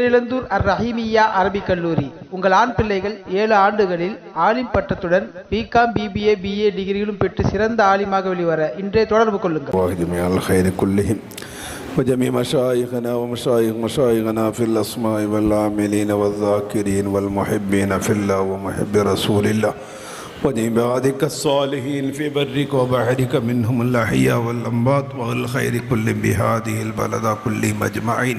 பேரிழந்தூர் அர் ரஹீமியா அரபிக் கல்லூரி உங்கள் ஆண் பிள்ளைகள் ஏழு ஆண்டுகளில் ஆலிம் பட்டத்துடன் B Com B B A B A டிகிரிகளும் பெற்று சிறந்த ஆலிமாக வெளிவர இன்றே தொடர்பு கொள்ளுங்கள் الله جميع الخير كلهم وجميع مشايخنا ومشايخ مشايخنا في الأسماء والعاملين والذاكرين والمحبين في الله ومحب رسول الله وجميع عبادك الصالحين في برك وبحرك منهم الأحياء والأموات والخير كل بهذه البلد كلهم أجمعين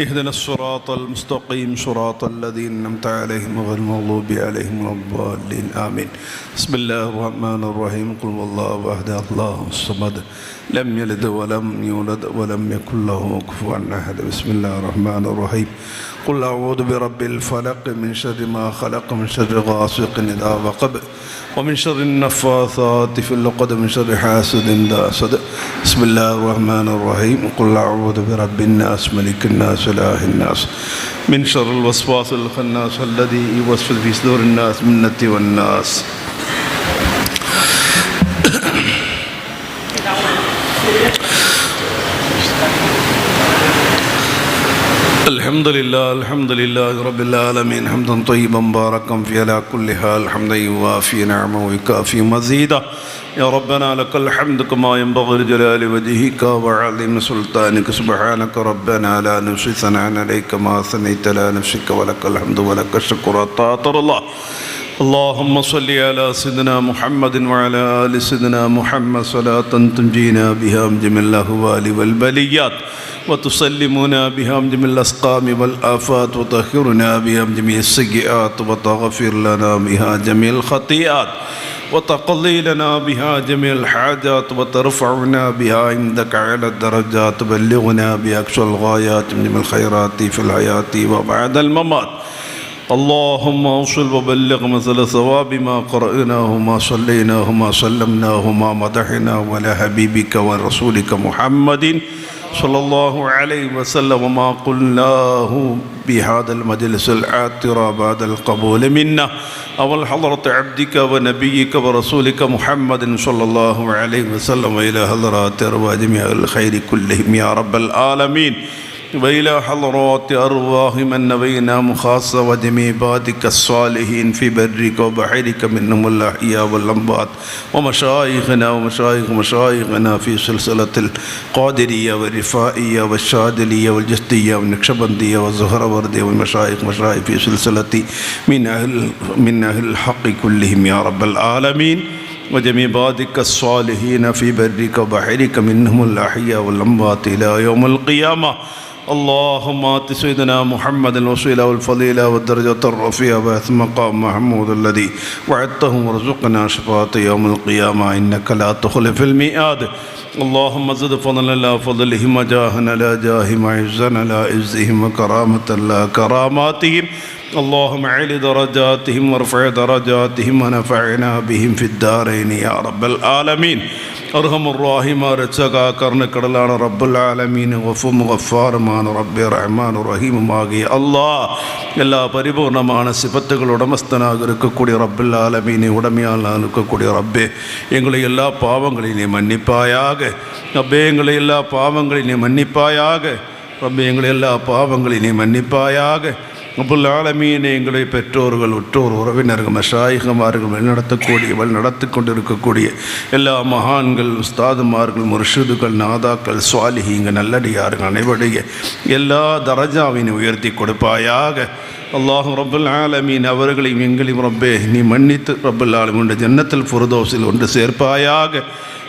اهدنا الصراط المستقيم صراط الذين أنعمت عليهم غير المغضوب عليهم ولا الضالين. آمين. بسم الله الرحمن الرحيم. قل والله أحد الله الصمد. لم يلد ولم يولد ولم يكن له كفوا أحد. بسم الله الرحمن الرحيم. قل أعوذ برب الفلق من شر ما خلق من شر غاسق إذا وقب. ومن شر النفاثات في العقد من شر حاسد إذا حسد بسم الله الرحمن الرحيم. قل أعوذ برب الناس ملك الناس إله الناس. من شر الوسواس الخناس الذي يوسوس في صدور الناس من النت والناس. الحمد لله الحمد لله رب العالمين. حمدا طيبا مباركا في على كل حال حمدا يوافي نعمه ويكافي مزيدا يا ربنا لك الحمد كما ينبغي لجلال وجهك وعظيم سلطانك. سبحانك ربنا لا نحصي ثناء عليك ما ثنيت على نفسك ولك الحمد ولك الشكر. طاطر الله. اللهم صل على سيدنا محمد وعلى آل سيدنا محمد صلاة تنجينا بها من جميع الأهوال والبليات وتسلمنا بها من جميع الأسقام والآفات وتطهرنا بها من جميع السيئات وتغفر لنا بها جميع الخطيئات وتقضي لنا بها جميع الحاجات وترفعنا بها عندك على الدرجات تبلغنا بأقصى الغايات من الخيرات في الحياة وبعد الممات. اللهم اوصل وبلغ مثل ثواب ما قرأناه ما صليناه ما سلمناه ما مدحنا ولا حبيبك ورسولك محمد صلى الله عليه وسلم. وما قلناه بهذا المجلس العاطرة بعد القبول منا. أو الحضرة عبدك ونبيك ورسولك محمد صلى الله عليه وسلم. وإلى حضرات أرواح جميع الخير كلهم يا رب العالمين. وإلى حضرات أرواح من نبينا خاصة وجميع عبادك الصالحين في برك وبحرك منهم الأحياء والأموات ومشايخنا ومشايخ مشايخنا في سلسلة القادرية والرفائية والشاذلية والجستية والنقشبندية والزهروردية والمشايخ مشايخ في سلسلة من أهل من أهل الحق كلهم يا رب العالمين وجميع عبادك الصالحين في برك وبحرك منهم الأحياء والأموات إلى يوم القيامة اللهم آت سيدنا محمد الوسيلة والفضيلة والدرجة الرفيعة وأث مقام محمود الذي وعدته وارزقنا شفاعة يوم القيامة إنك لا تخلف الميعاد اللهم زد فضلا لا فضلهم وجاها لا جاههم عزا لا عزهم وكرامة لا كراماتهم اللهم عل درجاتهم وارفع درجاتهم ونفعنا بهم في الدارين يا رب العالمين. أرحم الراحم رزقا கருணக்கடலான ரப்புல் ஆலமீன் ஒஃபும் ஒஃபாருமான ரப்பே ரஹ்மான் ரஹீமுமாகிய அல்லாஹ் எல்லா பரிபூர்ணமான சிபத்துகள் உடமஸ்தனாக இருக்கக்கூடிய ரப்புல் ஆலமீனை உடமையால் இருக்கக்கூடிய ரப்பே எங்களை எல்லா பாவங்களையும் நீ மன்னிப்பாயாக ரப்பே எங்களை எல்லா பாவங்களையும் நீ மன்னிப்பாயாக ரப்பே எங்களை எல்லா பாவங்களையும் நீ மன்னிப்பாயாக அபுல் ஆலமீன் எங்களுடைய பெற்றோர்கள் உற்றோர் உறவினர்கள் மஷாயிகமார்கள் வழிநடத்தக்கூடிய வழிநடத்தி கொண்டிருக்கக்கூடிய எல்லா மகான்கள் உஸ்தாதுமார்கள் முர்ஷிதுகள் நாதாக்கள் சுவாலிஹிங்க நல்லடியார்கள் அனைவருடைய எல்லா தரஜாவினை உயர்த்தி கொடுப்பாயாக. அல்லாஹ் ரபுல் ஆலமீன் அவர்களையும் எங்களையும் ரப்பே நீ மன்னித்து ரபுல் ஆலமீன் ஜன்னத்தில் புரதோசில் ஒன்று சேர்ப்பாயாக.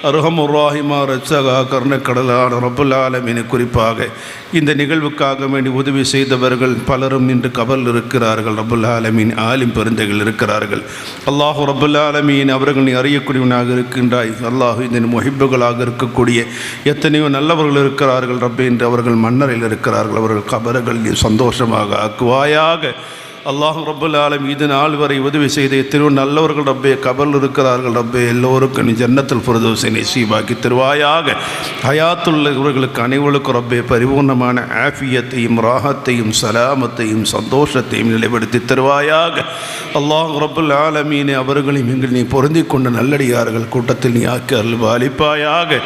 அருகமுராஹிமா ரச்சகா கருணக்கடலான ரபுல் ஆலமீனை குறிப்பாக இந்த நிகழ்வுக்காக வேண்டி உதவி செய்தவர்கள் பலரும் இன்று கபல் இருக்கிறார்கள். ரபுல் ஆலமீன் ஆலிம் பெருந்தைகள் இருக்கிறார்கள். அல்லாஹு ரபுல் ஆலமீன் அவர்கள் நீ அறியக்கூடியவனாக இருக்கின்றாய். அல்லாஹு இந்த முகிப்புகளாக இருக்கக்கூடிய எத்தனையோ நல்லவர்கள் இருக்கிறார்கள். ரப்பே என்று அவர்கள் மன்னரில் இருக்கிறார்கள். அவர்கள் கபர்கள் நீ சந்தோஷமாக ஆக்குவாயாக அல்லாஹ் ரபுல் ஆலம் இது நாள் வரை உதவி செய்த திரு நல்லவர்கள் ரப்பே கபல் இருக்கிறார்கள் ரப்பே. எல்லோருக்கும் நீ ஜன்னத்தில் புரதோசை நசீபாக்கி திருவாயாக. ஹயாத்துள்ளவர்களுக்கு அனைவருக்கும் ரப்பே பரிபூர்ணமான ஆஃபியத்தையும் ராகத்தையும் சலாமத்தையும் சந்தோஷத்தையும் நிலைப்படுத்தி தருவாயாக. அல்லாஹ் ரபுல் ஆலமீனே அவர்களையும் எங்கள் நீ பொருந்தி கொண்ட நல்லடியார்கள் கூட்டத்தில் நீ ஆக்கி அருள் பாலிப்பாயாக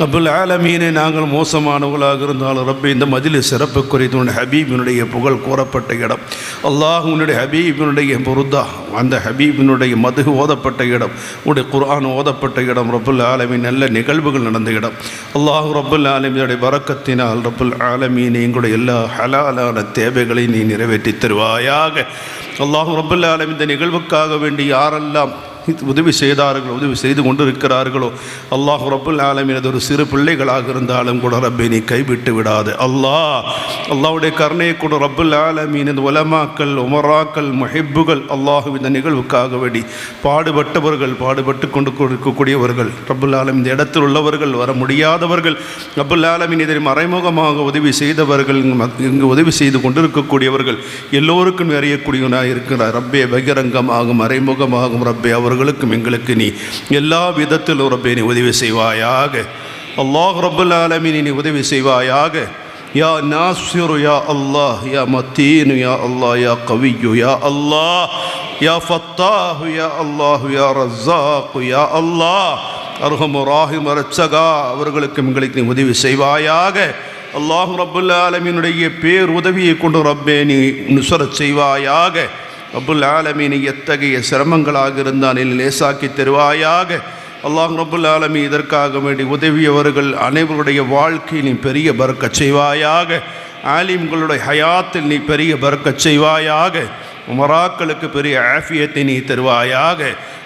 ரப்பல் ஆலமீனே நாங்கள் மோசமானவர்களாக இருந்தாலும் ரப்பே இந்த மதிலில் சிறப்பு குறித்து ஹபீபினுடைய புகழ் கூறப்பட்ட இடம். அல்லாஹ் உன்னுடைய ஹபீபினுடைய பொருத்தா அந்த ஹபீபினுடைய மது ஓதப்பட்ட இடம் உடைய குரான் ஓதப்பட்ட இடம் ரப்புல் ஆலமின் நல்ல நிகழ்வுகள் நடந்த இடம். அல்லாஹ் ரப்புல் ஆலமீனுடைய வரக்கத்தினால் ரப்புல் ஆலமீன் எங்களுடைய எல்லா ஹலாலான தேவைகளை நீ நிறைவேற்றி தருவாயாக. அல்லாஹ் ரப்புல் ஆலமீன் இந்த நிகழ்வுக்காக வேண்டி யாரெல்லாம் உதவி செய்தார்களோ உதவி செய்து கொண்டு இருக்கிறார்களோ அல்லாஹ் ரப்புல் ஆலமின் அது ஒரு சிறு பிள்ளைகளாக இருந்தாலும் கூட ரப்பை நீ கைவிட்டு விடாது. அல்லாஹ் அல்லாவுடைய கருணையை கூட ரப்புல் ஆலமீன். இந்த உலமாக்கள் உமராக்கள் முஹிப்புகள் அல்லாஹ் இந்த நிகழ்வுக்காக வேண்டி பாடுபட்டவர்கள் பாடுபட்டு கொண்டு இருக்கக்கூடியவர்கள் ரப்புல் ஆலம் இந்த இடத்தில் உள்ளவர்கள் வர முடியாதவர்கள் ரப்புல் ஆலமீன் இதை மறைமுகமாக உதவி செய்தவர்கள் இங்கு இங்கு உதவி செய்து கொண்டிருக்கக்கூடியவர்கள் எல்லோருக்கும் நிறையக்கூடியவனாக இருக்கிறார் ரப்பே பகிரங்கமாகும் மறைமுகமாகும் ரப்பே அவர்களுக்கும் எங்களுக்கு நீ எல்லா விதத்தில் ரப்பே நீ உதவி செய்வாயாக. அல்லாஹ் ரபுல் ஆலமீன் நீ உதவி செய்வாயாக. யா நாசிரு யா அல்லாஹ் யா மத்தீனு யா அல்லாஹ் யா கவியு யா அல்லாஹ் யா ஃபத்தாஹு யா அல்லாஹு யா ரஸ்ஸாக்கு யா அல்லாஹ். அருகமு ராஹிம் ரச்சகா அவர்களுக்கும் எங்களுக்கு நீ உதவி செய்வாயாக. அல்லாஹ் ரப்புல் ஆலமீனுடைய பேர் உதவியை கொண்டு ரப்பே நீ நுசரச் செய்வாயாக. ரபுல் ஆலமீன் எத்தகைய சிரமங்களாக இருந்தால் நீ லேசாக்கி தருவாயாக. அல்லாஹ் ரபுல் ஆலமி இதற்காக வேண்டி உதவியவர்கள் அனைவருடைய வாழ்க்கையில் நீ பெரிய பறக்கச் செய்வாயாக. ஆலிம்களுடைய ஹயாத்தில் நீ பெரிய பறக்கச் செய்வாயாக. உமராக்களுக்கு பெரிய ஆஃபியத்தை நீ தருவாயாக.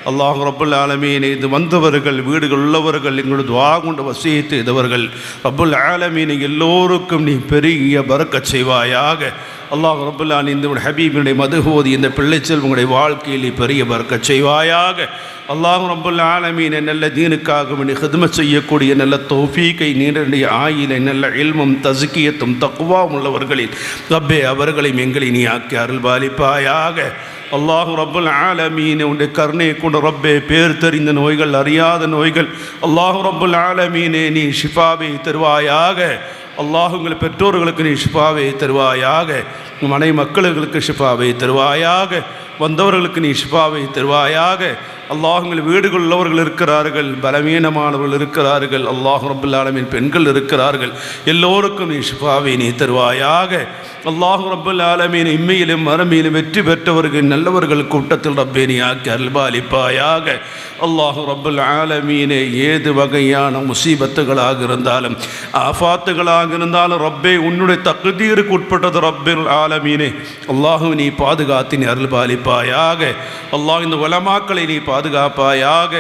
அல்லாஹ் ரப்புல் ஆலமீன் இது வந்தவர்கள் வீடுகள் உள்ளவர்கள் எங்களது துவா கொண்டு வசியத்து இதவர்கள் ரப்புல் ஆலமீன் எல்லோருக்கும் நீ பெரிய பறக்கச் செய்வாயாக. அல்லாஹ் ரபுல்லான் இந்த ஹபீபினுடைய மதுகோதி இந்த பிள்ளை உங்களுடைய வாழ்க்கையில் பெரிய பறக்க செய்வாயாக. அல்லாஹும் ரபுல் ஆலமீனை நல்ல தீனுக்காக வேண்டி ஹிதமத் செய்யக்கூடிய நல்ல தௌஃபீக்கை நீண்டடைய ஆயிலை நல்ல இல்மும் தசுக்கியத்தும் தக்குவா உள்ளவர்களில் ரப்பே அவர்களையும் எங்களை நீ ஆக்கி அருள் பாலிப்பாயாக ரபுல் ரப்புல் ஆலமீன் உண்டு கருணையை கொண்டு ரப்பே பேர் தெரிந்த நோய்கள் அறியாத நோய்கள் அல்லாஹ் ரப்புல் ஆலமீனே நீ ஷிஃபாவை தருவாயாக. அல்லாஹ் உங்கள் பெற்றோர்களுக்கு நீ ஷிஃபாவை தருவாயாக. மனை மக்களுக்கு ஷிஃபாவை தருவாயாக. வந்தவர்களுக்கு நீ ஷிஃபாவை தருவாயாக. அல்லாஹ் உங்கள் வீடுகள் உள்ளவர்கள் இருக்கிறார்கள் பலவீனமானவர்கள் இருக்கிறார்கள். அல்லாஹ் ரபுல்லாலமின் பெண்கள் இருக்கிறார்கள். எல்லோருக்கும் நீ ஷிஃபாவை நீ தருவாயாக. அல்லாஹ் ரபுல் ஆலமீன் இம்மையிலும் மறுமையிலும் வெற்றி பெற்றவர்கள் நல்லவர்கள் கூட்டத்தில் ரப்பேனியாக்கி அல்பாலிப்பாயாக அல்லாஹு ரபுல் ஆலமீனே ஏது வகையான முசீபத்துகளாக இருந்தாலும் ஆஃபாத்துகளாக இருந்தாலும் ரப்பே உன்னுடைய தகுதீருக்கு உட்பட்டது ரப்பில் ஆலமீனே. அல்லாஹு நீ பாதுகாத்து நீ அருள்பாலிப்பாயாக. அல்லாஹ் இந்த உலமாக்களை நீ பாதுகாப்பாயாக.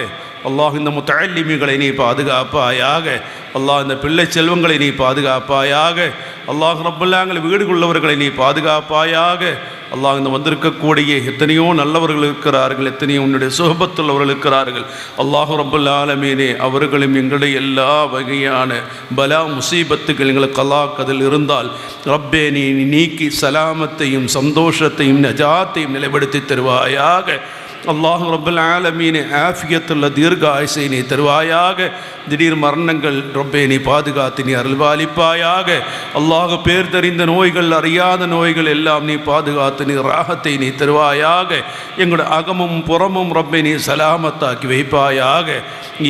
அல்லாஹ் இந்த முத்தல்லிமிகளை நீ பாதுகாப்பாயாக அல்லாஹ் இந்த பிள்ளை செல்வங்களை நீ பாதுகாப்பாயாக அல்லாஹ் ரப்புல்லாங்கள் வீடுக்குள்ளவர்களை நீ பாதுகாப்பாயாக அல்லாஹ் இந்த வந்திருக்கக்கூடிய எத்தனையோ நல்லவர்கள் இருக்கிறார்கள் எத்தனையோ உன்னுடைய சுகபத்துள்ளவர்கள் இருக்கிறார்கள். அல்லாஹ் ரப்புல் ஆலமீனே அவர்களும் எங்களுடைய எல்லா வகையான பலா முசீபத்துகள் எங்களுக்கு அல்லாஹ் அதில் இருந்தால் ரப்பே நீ நீக்கி சலாமத்தையும் சந்தோஷத்தையும் நஜாத்தையும் நிலைப்படுத்தி தருவாயாக அல்லாஹு ரபுல் ஆலமீனே ஆஃபியத்துள்ள தீர்க்க ஆயுசை நீ தருவாயாக. திடீர் மரணங்கள் ரொம்பே நீ பாதுகாத்து நீ அருள்பாலிப்பாயாக அல்லாஹ் பேர் தெரிந்த நோய்கள் அறியாத நோய்கள் எல்லாம் நீ பாதுகாத்து நீ ராகத்தை நீ தருவாயாக. எங்களோட அகமும் புறமும் ரொம்பே நீ சலாமத்தாக்கி வைப்பாயாக.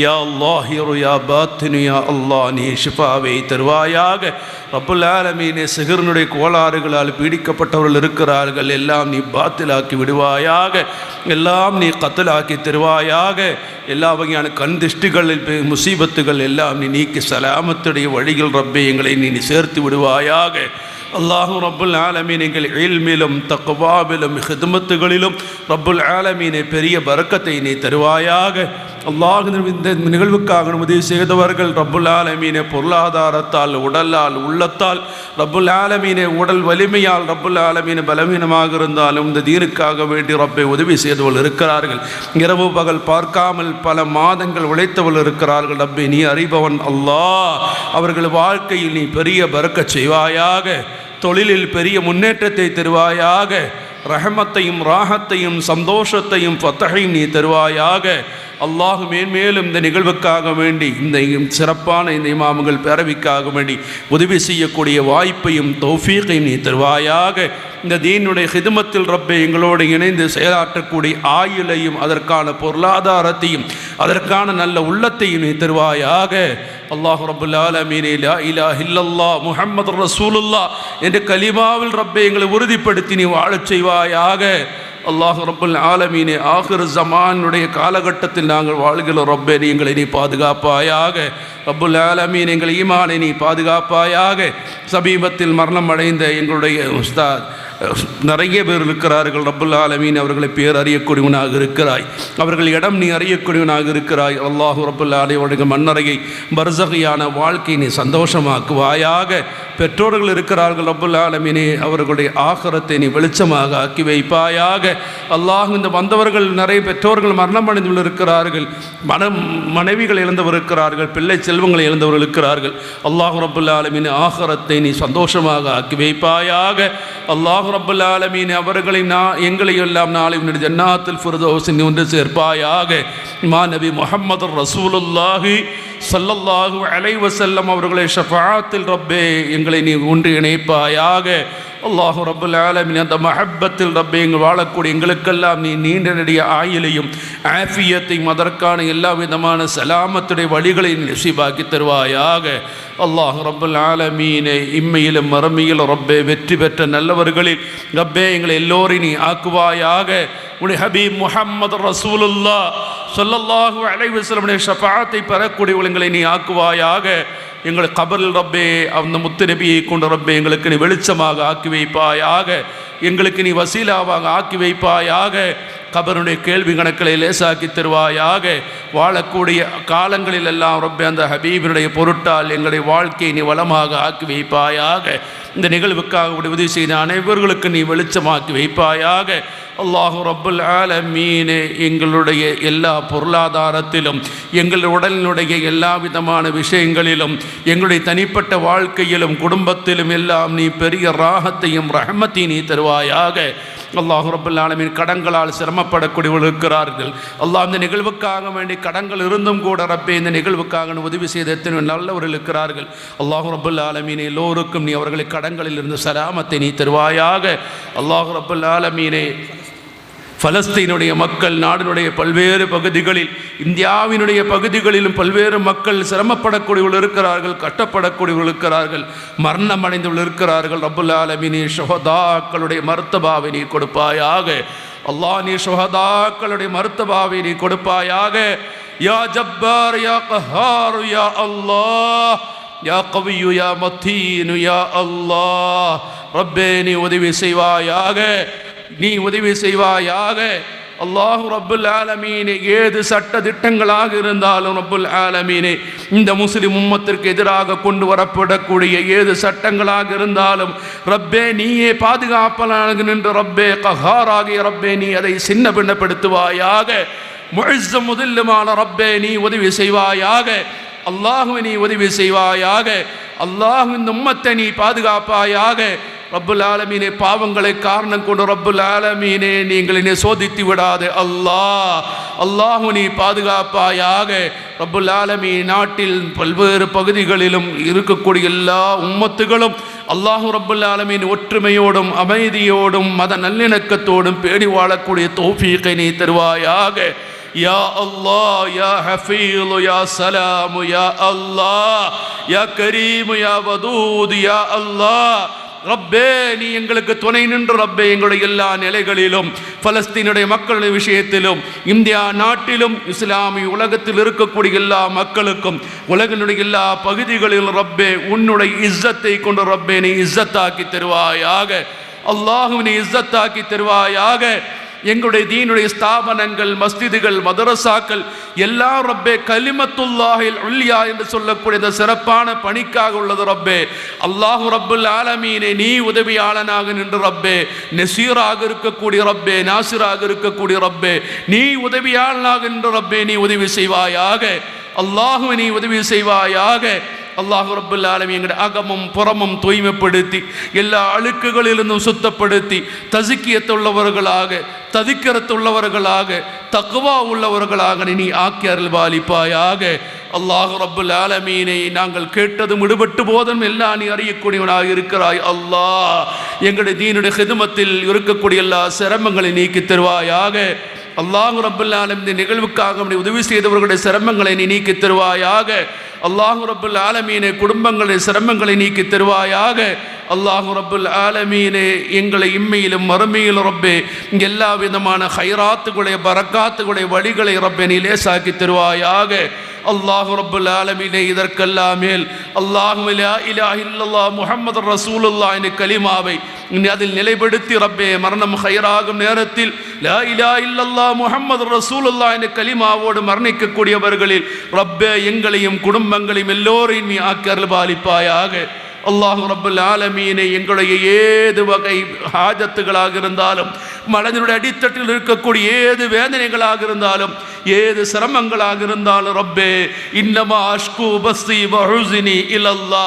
யா அல்லாஹிரு யா பாத்தினு யா அல்லாஹ் நீ ஷிஃபாவை தருவாயாக. ரப்புல் ஆலமீனே சிகரனுடைய கோளாறுகளால் பீடிக்கப்பட்டவர்கள் இருக்கிறார்கள். எல்லாம் நீ பாத்திலாக்கி விடுவாயாக. எல்லாம் நீ கத்தலாக்கி தருவாயாக. எல்லா வகையான கண் திஷ்டிகளில் முசீபத்துகள் எல்லாம் நீ நீக்கி சலாமத்துடைய வழிகள் ரப்பே எங்களை நீ நீ சேர்த்து விடுவாயாக. அல்லாஹும் ரப்புல் ஆலமீன் எங்கள் இல்மிலும் தக்குவாவிலும் ஹிதமத்துகளிலும் ரப்புல் ஆலமீனை பெரிய பறக்கத்தை நீ தருவாயாக. அல்லாஹ் இந்த நிகழ்வுக்காக உதவி செய்தவர்கள் ரப்புல் ஆலமீனை பொருளாதாரத்தால் உடலால் உள்ளத்தால் ரப்புல் ஆலமீனை உடல் வலிமையால் ரப்புல் ஆலமீனை பலவீனமாக இருந்தாலும் இந்த தீனுக்காக வேண்டி ரப்பை உதவி செய்தவள் இருக்கிறார்கள். இரவு பகல் பார்க்காமல் பல மாதங்கள் உழைத்தவர்கள் இருக்கிறார்கள். ரப்பை நீ அறிபவன் அல்லாஹ். அவர்கள் வாழ்க்கையில் நீ பெரிய பறக்கச் செய்வாயாக தொழிலில் பெரிய முன்னேற்றத்தை தருவாயாக ரஹமத்தையும் ராகத்தையும் சந்தோஷத்தையும் ஃபத்தகையும் நீ தருவாயாக. அல்லாஹ் மேன்மேலும் இந்த நிகழ்வுக்காக வேண்டி இந்த சிறப்பான இந்த இமாமுகள் பேரவிக்காக வேண்டி உதவி செய்யக்கூடிய வாய்ப்பையும் தௌஃபீக்கையும் நீ தருவாயாக. இந்த தீனுடைய ஹிதமத்தில் ரப்பே எங்களோடு இணைந்து செயலாற்றக்கூடிய ஆயுளையும் அதற்கான பொருளாதாரத்தையும் அதற்கான நல்ல உள்ளத்தையும் நீ தருவாயாக. அல்லாஹு ரபுல் ஆலமீனே லா இலாஹ இல்லல்லாஹ் முஹம்மது ரசூலுல்லா என்று கலிமாவில் ரப்பை எங்களை உறுதிப்படுத்தி நீ வாழச் செய்வாயாக. அல்லாஹு ரபுல் ஆலமீனே ஆஹிர் ஜமானுடைய காலகட்டத்தில் நாங்கள் வாழ்கிற ரப்பே நீ எங்களை நீ பாதுகாப்பாயாக. ரப்புல் ஆலமீன் எங்கள் ஈமானை நீ பாதுகாப்பாயாக. சமீபத்தில் மரணம் அடைந்த எங்களுடைய உஸ்தாத் நிறைய பேர் இருக்கிறார்கள். ரப்புல் ஆலமீன் அவர்களை பேர் அறியக்கூடியவனாக இருக்கிறாய். அவர்கள் இடம் நீ அறியக்கூடியவனாக இருக்கிறாய். அல்லாஹு ரப்புல் ஆலயோடைய மண்ணறையை பர்சகையான வாழ்க்கையை நீ சந்தோஷமாக்குவாயாக. பெற்றோர்கள் இருக்கிறார்கள் ரப்புல் ஆலமீனே அவர்களுடைய ஆகரத்தை நீ வெளிச்சமாக ஆக்கி வைப்பாயாக. அல்லாஹ் இந்த வந்தவர்கள் நிறைய பெற்றோர்கள் மரணம் அடைந்துள்ள இருக்கிறார்கள். மன மனைவிகள் இழந்தவர் இருக்கிறார்கள். பிள்ளை செல்வங்களை இழந்தவர்கள் இருக்கிறார்கள். அல்லாஹு ரப்புல் ஆலமீன் ஆகரத்தை நீ சந்தோஷமாக ஆக்கி வைப்பாயாக. அல்லாஹ் ரப்புல் ஆலமீன் அவர்களை நான் எங்களை எல்லாம் நாளை உன்னுடைய ஜன்னாத்தில் ஃபுர்தோசின் ஒன்று சேர்ப்பாயாக. மா நபி முஹம்மது ரசூலுல்லாஹி சல்லல்லாஹு அலைவசல்லம் அவர்களை ஷஃபாத்தில் ரப்பே எங்களை நீ ஒன்று இணைப்பாயாக. அல்லாஹு ரபுல் ஆலமின் அந்த மஹப்பத்தில் ரப்பை எங்கள் வாழக்கூடிய எங்களுக்கெல்லாம் நீ நீண்ட நெடிய ஆயிலையும் ஆஃபியத்தையும் அதற்கான எல்லா விதமான சலாமத்துடைய வழிகளை நீ தருவாயாக. அல்லாஹ் ரபுல் ஆலமீனே இம்மையிலும் மறுமையிலும் ரப்பே வெற்றி பெற்ற நல்லவர்களில் ரப்பே எங்களை எல்லோரையும் நீ ஆக்குவாயாக. உடைய ஹபீப் முஹம்மது ரசூலுல்லா சொல்லல்லாஹு அலைவசலமுடைய ஷபாத்தை ஷஃபாத்தை எங்களை நீ ஆக்குவாயாக. எங்களை கபரில் ரப்பே அந்த முத்து நபியை கொண்ட ரப்பே எங்களுக்கு நீ வெளிச்சமாக ஆக்கி வைப்பாயாக. எங்களுக்கு நீ வசீலாவாக ஆக்கி வைப்பாயாக. கபருடைய கேள்வி கணக்களை லேசாக்கி தருவாயாக. வாழக்கூடிய காலங்களில் எல்லாம் ரொம்ப அந்த ஹபீபினுடைய பொருட்டால் எங்களுடைய வாழ்க்கையை நீ வளமாக ஆக்கி வைப்பாயாக. இந்த நிகழ்வுக்காக உதவி செய்த அனைவர்களுக்கு நீ வெளிச்சமாக்கி வைப்பாயாக. அல்லாஹு ரப்புல் ஆலமீனே எங்களுடைய எல்லா பொருளாதாரத்திலும் எங்கள் உடலினுடைய எல்லா விதமான விஷயங்களிலும் எங்களுடைய தனிப்பட்ட வாழ்க்கையிலும் குடும்பத்திலும் எல்லாம் நீ பெரிய ராகத்தையும் ரஹமத்தையும் நீ தருவாயாக. அல்லாஹு ரபுல் ஆலமின் கடன்களால் சிரமப்படக்கூடியவர்கள் இருக்கிறார்கள் அல்லாஹ் இந்த நிகழ்வுக்காக வேண்டி கடன்கள் இருந்தும் கூட ரப்பே இந்த நிகழ்வுக்காக உதவி செய்த எத்தனை நல்லவர்கள் இருக்கிறார்கள் அல்லாஹு ரபுல் ஆலமீன் எல்லோருக்கும் நீ அவர்களை கடன்களில் இருந்து சலாமத்தை நீ தருவாயாக. அல்லாஹு ரபுல் ஆலமீனே பலஸ்தீனுடைய மக்கள் நாடினுடைய பல்வேறு பகுதிகளில் இந்தியாவினுடைய பகுதிகளிலும் பல்வேறு மக்கள் சிரமப்படக்கூடியவர்கள் இருக்கிறார்கள் கட்டப்படக்கூடியவர்கள் இருக்கிறார்கள் மரணம் அடைந்தவர்கள் இருக்கிறார்கள். ரபுல் ஆலமினி ஷொஹதாக்களுடைய மருத்துவாவை நீ கொடுப்பாயாக. அல்லாஹ் நீ ஷொஹதாக்களுடைய மருத்துவாவை நீ கொடுப்பாயாக. யா ஜப்பார் யா கஹார் யா அல்லாஹ். யா கவியு யா மத்தீனு யா அல்லாஹ். ரப்பே நீ உதவி செய்வாயாக. நீ உதவி செய்வாயாக. அல்லாஹு ரப்புல் ஆலமீனே ஏது சட்ட திட்டங்களாக இருந்தாலும் ரப்புல் ஆலமீனே இந்த முஸ்லிம் உம்மத்திற்கு எதிராக கொண்டு வரப்படக்கூடிய ஏது சட்டங்களாக இருந்தாலும் ரப்பே நீயே பாதுகாப்பலாக நின்று ரப்பே கஹாராகிய ரப்பே நீ அதை சின்ன பின்னப்படுத்துவாயாக முழுச முதல்லுமான ரப்பே நீ உதவி செய்வாயாக. அல்லாஹுவை நீ உதவி செய்வாயாக. அல்லாஹ் இந்த உம்மத்தை நீ பாதுகாப்பாயாக. ரப்புல் ஆலமீனே பாவங்களை காரணம் கொண்டு ரப்புல் ஆலமீனே நீங்கள் என்னை சோதித்து விடாது அல்லாஹ் அல்லாஹு நீ பாதுகாப்பாயாக ரப்புல் ஆலமீ நாட்டில் பல்வேறு பகுதிகளிலும் இருக்கக்கூடிய எல்லா உம்மத்துகளும் அல்லாஹு ரப்புல் ஆலமீன் ஒற்றுமையோடும் அமைதியோடும் மத நல்லிணக்கத்தோடும் பேடி வாழக்கூடிய தோஃபீக்கை நீ தருவாயாக يا الله يا حفيظ يا سلام يا الله يا كريم يا ودود يا الله ரப்பே நீ எங்களுக்கு துணை நின்று ரப்பே எங்களுடைய எல்லா நிலைகளிலும் பலஸ்தீனுடைய மக்களுடைய விஷயத்திலும் இந்தியா நாட்டிலும் இஸ்லாமிய உலகத்தில் இருக்கக்கூடிய எல்லா மக்களுக்கும் உலகினுடைய எல்லா பகுதிகளிலும் ரப்பே உன்னுடைய இஸ்ஸத்தை கொண்டு ரப்பே நீ இஸ்ஸத்தாக்கி தருவாயாக அல்லாஹுவினை இஸ்ஸத்தாக்கி தருவாயாக எங்களுடைய தீனுடைய ஸ்தாபனங்கள் மஸ்திதுகள் மதரசாக்கள் எல்லா ரப்பே கலிமத்துல்லாஹில் உல்லியா என்று சொல்லக்கூடிய இந்த சிறப்பான பணிக்காக உள்ளது ரப்பே. அல்லாஹு ரப்புல் ஆலமீனே நீ உதவியாளனாக நின்று ரப்பே. நெசீராக இருக்கக்கூடிய ரப்பே நாசிராக இருக்கக்கூடிய ரப்பே. நீ உதவியாளனாக நின்று ரப்பே நீ உதவி செய்வாயாக. அல்லாஹுவை நீ உதவி செய்வாயாக. அல்லாஹு ரபுல் ஆலமி எங்களுடைய அகமும் புறமும் தூய்மைப்படுத்தி எல்லா அழுக்குகளிலிருந்தும் சுத்தப்படுத்தி தசுக்கியத்துள்ளவர்களாக ததிக்கிறத்துள்ளவர்களாக தக்குவா உள்ளவர்களாக நீ ஆக்கி அருள்பாலிப்பாயாக அல்லாஹு ரபுல் ஆலமீனை நாங்கள் கேட்டதும் விடுபட்டு போதும் எல்லாம் நீ அறியக்கூடியவனாக இருக்கிறாய் அல்லாஹ் எங்களுடைய தீனுடைய ஹிதமத்தில் இருக்கக்கூடிய எல்லா சிரமங்களை நீக்கி தருவாயாக. அல்லாஹு ரப்புல் இந்த நிகழ்வுக்காக அப்படி உதவி செய்தவர்களுடைய சிரமங்களை நீ நீக்கி தருவாயாக. அல்லாஹு ரபுல் ஆலமீனே குடும்பங்களின் சிரமங்களை நீக்கி தருவாயாக. அல்லாஹு ரபுல் ஆலமீனே எங்களை இம்மையிலும் மறுமையிலும் ரப்பே எல்லா விதமான ஹைராத்துகளுடைய பரக்காத்துகளுடைய வழிகளை ரப்பே நீ லேசாக்கி தருவாயாக. அல்லாஹ் ரப்புல் ஆலமீனே இதற்கெல்லாம் மேல் அல்லாஹு லா இலாஹ இல்லல்லாஹ் முஹம்மது ரசூலுல்லாஹ் என்ற கலிமாவை நீ அதில் நிலைப்படுத்தி ரப்பே மரணம் ஹைராகும் நேரத்தில் லா இலா இல்லல்லா முஹம்மது ரசூலுல்லா என்ற கலிமாவோடு மரணிக்கக்கூடியவர்களில் ரப்பே எங்களையும் குடும்பங்களையும் எல்லோரையும் நீ ஆக்கி பாலிப்பாயாக அல்லாஹு ரபுல் ஆலமீனை எங்களுடைய ஏது வகை ஹாஜத்துகளாக இருந்தாலும் மனதினுடைய அடித்தட்டில் இருக்கக்கூடிய ஏது வேதனைகளாக இருந்தாலும் ஏது சிரமங்களாக இருந்தாலும் ரப்பே இன்னமா அஷ்கு பஸ்தி வஹுசினி இல்லல்லா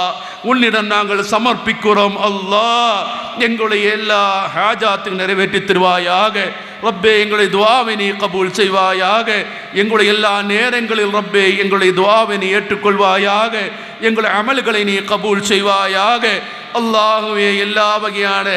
உன்னிடம் நாங்கள் சமர்ப்பிக்கிறோம் அல்லாஹ் எங்களுடைய எல்லா ஹாஜாத்தையும் நிறைவேற்றி தருவாயாக. ரப்பே எங்களை துவாவினி கபூல் செய்வாயாக. எங்களுடைய எல்லா நேரங்களில் ரப்பே எங்களை துவாவினி ஏற்றுக்கொள்வாயாக. எங்களுடைய அமல்களை நீ கபூல் செய்வாயாக. அல்லாகவே எல்லா வகையான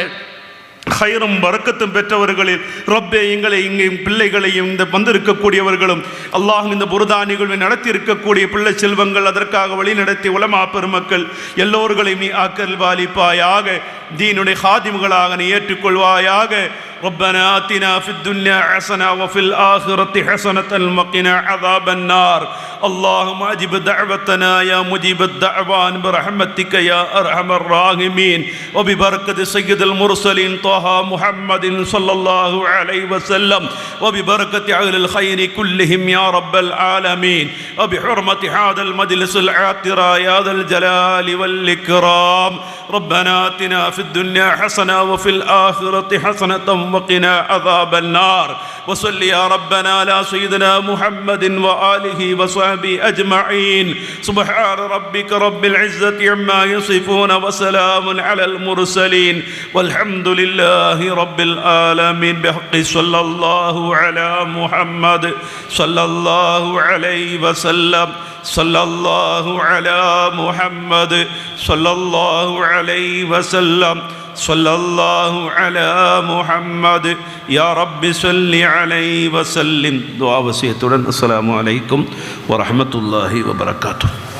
ஹைரும் வரக்கத்தும் பெற்றவர்களில் ரப்பே எங்களை இங்கே பிள்ளைகளையும் இந்த வந்திருக்கக்கூடியவர்களும் அல்லாஹ் இந்த புரதா நிகழ்வை நடத்தி இருக்கக்கூடிய பிள்ளை செல்வங்கள் அதற்காக வழி நடத்தி உலமா பெருமக்கள் எல்லோர்களையும் நீ ஆக்கல் பாலிப்பாயாக தீனுடைய ஹாதிம்களாக நீ ஏற்றுக்கொள்வாயாக ربنا آتنا في الدنيا حسنة وفي الآخرة حسنة وقنا عذاب النار. اللهم أجب دعوتنا يا مجيب الدعوان برحمتك يا أرحم الراحمين. وببركة سيد المرسلين طه محمد صلى الله عليه وسلم. وببركة أهل الخير كلهم يا رب العالمين. وبحرمة هذا المجلس العاطرة يا ذا الجلال والإكرام. ربنا آتنا في الدنيا حسنة وفي الآخرة حسنة وقنا عذاب النار. وصل يا ربنا على سيدنا محمد وآله وصحبه أجمعين. سبحان ربك رب العزة عما يصفون وسلام على المرسلين. والحمد لله رب العالمين. بحق صلى الله على محمد صلى الله عليه وسلم. സല്ലല്ലാഹു അലാ മുഹമ്മദ് സല്ലല്ലാഹു അലൈഹി വസല്ലം. സല്ലല്ലാഹു അലാ മുഹമ്മദ്. യാ റബ്ബി സല്ലി അലൈഹി വസല്ലിം. ദുആ വസിയത്തുടൻ. അസ്സലാമു അലൈക്കും വറഹ്മത്തുള്ളാഹി വബറകാതുഹു.